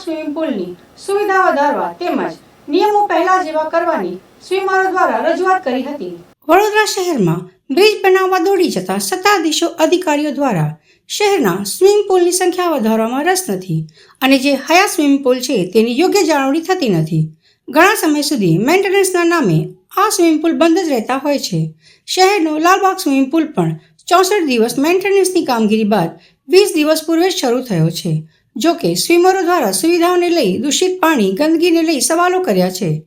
Swimming પુલની સુવિધા વધારવા તેમજ નિયમો પહેલા જેવા કરવાની સ્વિમરો દ્વારા રજૂઆત કરી હતી. વડોદરા શહેરમાં બ્રિજ બનાવવા દોડી જતા સત્તાધીશો અધિકારીઓ દ્વારા શહેરના સ્વિમિંગ પુલની સંખ્યા વધારવામાં રસ નથી અને જે હયા સ્વિમિંગ પુલ છે તેની યોગ્ય જાળવણી થતી નથી. ઘણા સમય સુધી મેન્ટેનન્સના નામે આ સ્વિમિંગ પુલ બંધ જ રહેતા હોય છે. શહેરનો લાલબાગ સ્વિમિંગ પુલ પણ ચોસઠ દિવસ મેન્ટેનન્સની કામગીરી બાદ વીસ દિવસ પૂર્વે જ શરૂ થયો છે. જો કે સ્વિમરો દ્વારા સુવિધાઓને લઈ દૂષિત પાણી, ગંદકીને લઈ સવાલો કર્યા છે.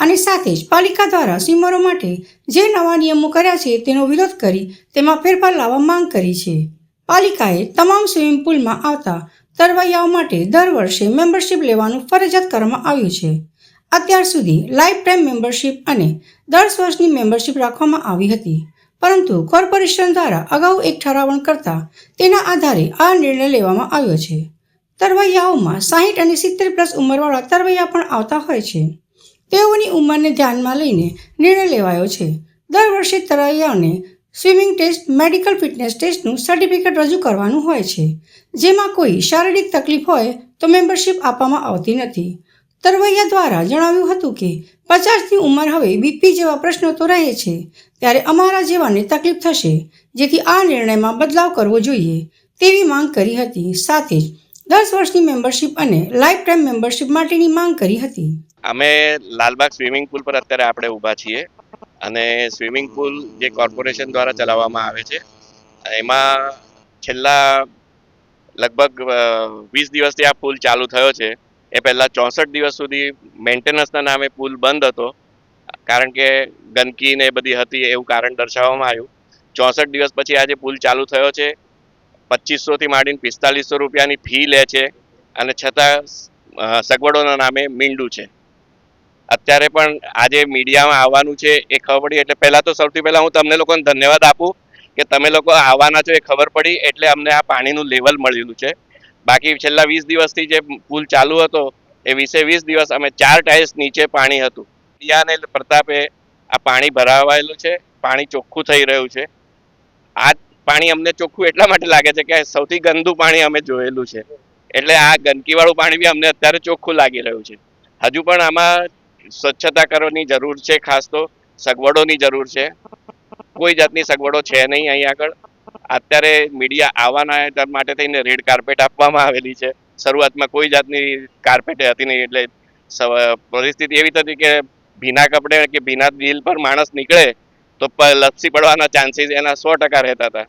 અને સાથે જ પાલિકા દ્વારા સ્વિમરો માટે જે નવા નિયમો કર્યા છે તેનો વિરોધ કરી તેમાં ફેરફાર લાવવા માંગ કરી છે. પાલિકાએ તમામ સ્વિમિંગ પુલમાં આવતા તરવૈયાઓ માટે દર વર્ષે મેમ્બરશીપ લેવાનું ફરજિયાત કરવામાં આવ્યું છે. અત્યાર સુધી લાઈફ ટાઈમ મેમ્બરશીપ અને દસ વર્ષની મેમ્બરશિપ રાખવામાં આવી હતી. પરંતુ કોર્પોરેશન દ્વારા અગાઉ એક ઠરાવણ કરતા તેના આધારે આ નિર્ણય લેવામાં આવ્યો છે. તરવૈયાઓમાં સાહીઠ અને સિત્તેર પ્લસ ઉંમરવાળા તરવૈયા પણ આવતા હોય છે. તેઓની ઉંમરને ધ્યાનમાં લઈને નિર્ણય લેવાયો છે. દર વર્ષે તરવૈયાઓને સ્વિમિંગ ટેસ્ટ, મેડિકલ ફિટનેસ ટેસ્ટનું સર્ટિફિકેટ રજૂ કરવાનું હોય છે. જેમાં કોઈ શારીરિક તકલીફ હોય તો મેમ્બરશિપ આપવામાં આવતી નથી. તરવૈયા દ્વારા જણાવ્યું હતું કે પચાસની ઉંમર હવે બીપી જેવા પ્રશ્નો તો રહે છે. ત્યારે અમારા જેવાને તકલીફ થશે. જેથી આ નિર્ણયમાં બદલાવ કરવો જોઈએ તેવી માંગ કરી હતી. સાથે જ દસ વર્ષની મેમ્બરશિપ અને લાઈફ ટાઈમ મેમ્બરશિપ માટેની માંગ કરી હતી. અમે લાલબાગ સ્વિમિંગ પુલ પર અત્યારે આપણે ઊભા છીએ અને સ્વિમિંગ પુલ જે કોર્પોરેશન દ્વારા ચલાવવામાં આવે છે, એમાં છેલ્લા લગભગ વીસ દિવસથી આ પુલ ચાલુ થયો છે. એ પહેલાં ચોસઠ દિવસ સુધી મેન્ટેનન્સના નામે પુલ બંધ હતો, કારણ કે ગંદકી ને બધી હતી, એવું કારણ દર્શાવવામાં આવ્યું. ચોસઠ દિવસ પછી આજે પુલ ચાલુ થયો છે પચીસોથી માંડીને પિસ્તાલીસો રૂપિયાની ફી લે છે અને છતાં સગવડોના નામે મીંડું છે. અત્યારે પણ આજે મીડિયામાં આવવાનું છે એ ખબર પડી, એટલે પહેલાં તો સૌથી પહેલાં હું તમને લોકોને ધન્યવાદ આપું કે તમે લોકો આવવાના છો એ ખબર પડી, એટલે અમને આ પાણીનું લેવલ મળેલું છે. બાકી છેલ્લા વીસ દિવસથી જે પુલ ચાલુ હતો, એ વીસે વીસ દિવસ અમે ચાર ટાઇલ્સ નીચે પાણી હતું. મીડિયાને પ્રતાપે આ પાણી ભરાવાયેલું છે, પાણી ચોખ્ખું થઈ રહ્યું છે. આ પાણી અમને ચોખ્ખું એટલા માટે લાગે છે કે સૌથી ગંદુ પાણી અમે જોયેલું છે. એટલે આ ગંદકીવાળું પાણી બી અમને અત્યારે ચોખ્ખું લાગી રહ્યું છે. હજુ પણ આમાં સ્વચ્છતા કરવાની જરૂર છે, ખાસ તો સગવડોની જરૂર છે. કોઈ જાતની સગવડો છે નહીં અહીં આગળ. અત્યારે મીડિયા આવવાના માટે થઈને રેડ કાર્પેટ આપવામાં આવેલી છે. શરૂઆતમાં કોઈ જાતની કાર્પેટ હતી નહીં, એટલે પરિસ્થિતિ એવી હતી કે ભીના કપડે કે ભીના દિલ પર માણસ નીકળે તો લપસી પડવાના ચાન્સીસ એના સો ટકા રહેતા હતા.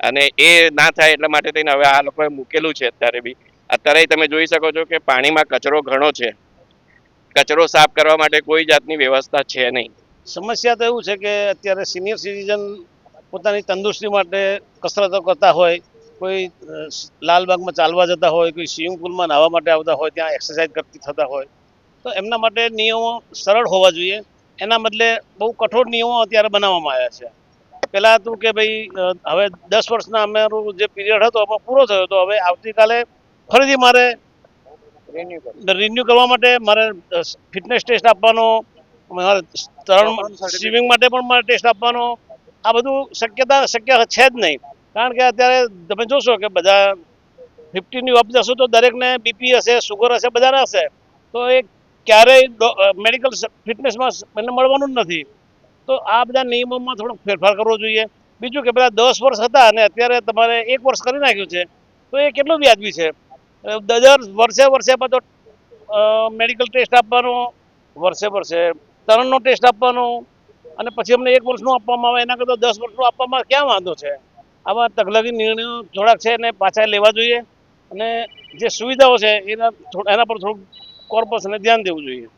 અને એ ના થાય એટલા માટે થઈને હવે આ લોકોએ મૂકેલું છે અત્યારે બી. અત્યારે તમે જોઈ શકો છો કે પાણીમાં કચરો ઘણો છે. કચરો સાફ કરવા માટે કોઈ જાતની વ્યવસ્થા છે નહીં. સમસ્યા તો એવું છે કે અત્યારે સિનિયર સિટીઝન પોતાની તંદુરસ્તી માટે કસરતો કરતા હોય, કોઈ લાલબાગમાં ચાલવા જતા હોય, કોઈ સ્વિમિંગ પુલમાં નાહવા માટે આવતા હોય, ત્યાં એક્સરસાઇઝ કરતી થતા હોય, તો એમના માટે નિયમો સરળ હોવા જોઈએ. એના બદલે બહુ કઠોર નિયમો અત્યારે બનાવવામાં આવ્યા છે. પહેલાં હતું કે ભાઈ હવે દસ વર્ષના અમારું જે પીરિયડ હતો એમાં પૂરો થયો તો હવે આવતીકાલે ફરીથી મારે રિન્યુ કરવા. માટે મારે ફિટનેસ ટેસ્ટ આપવાનો મારે તરણ સ્વિમિંગ માટે પણ મારે ટેસ્ટ આપવાનો. આ બધું શક્યતા શક્ય છે જ નહીં. કારણ કે અત્યારે તમે જોશો કે બધા ફિફ્ટીની અપ જશો તો દરેકને બીપી હશે સુગર હશે બધાને હશે. તો એ ક્યારેય મેડિકલ ફિટનેસમાં એમને મળવાનું જ નથી. તો આ બધા નિયમોમાં થોડોક ફેરફાર કરવો જોઈએ. બીજું કે પેલા દસ વર્ષ હતા અને અત્યારે તમારે એક વર્ષ કરી નાખ્યું છે, તો એ કેટલું વ્યાજબી છે? દર વર્ષે વર્ષે બધો મેડિકલ ટેસ્ટ આપવાનો, વર્ષે વર્ષે તરણનો ટેસ્ટ આપવાનો અને પછી અમને એક વર્ષનું આપવામાં આવે, એના કરતાં દસ વર્ષનું આપવામાં ક્યાં વાંધો છે? આવા તકલગી નિર્ણયો થોડાક છે એને પાછા લેવા જોઈએ. અને જે સુવિધાઓ છે, એના એના પર થોડુંક કોર્પોરેશને ધ્યાન દેવું જોઈએ.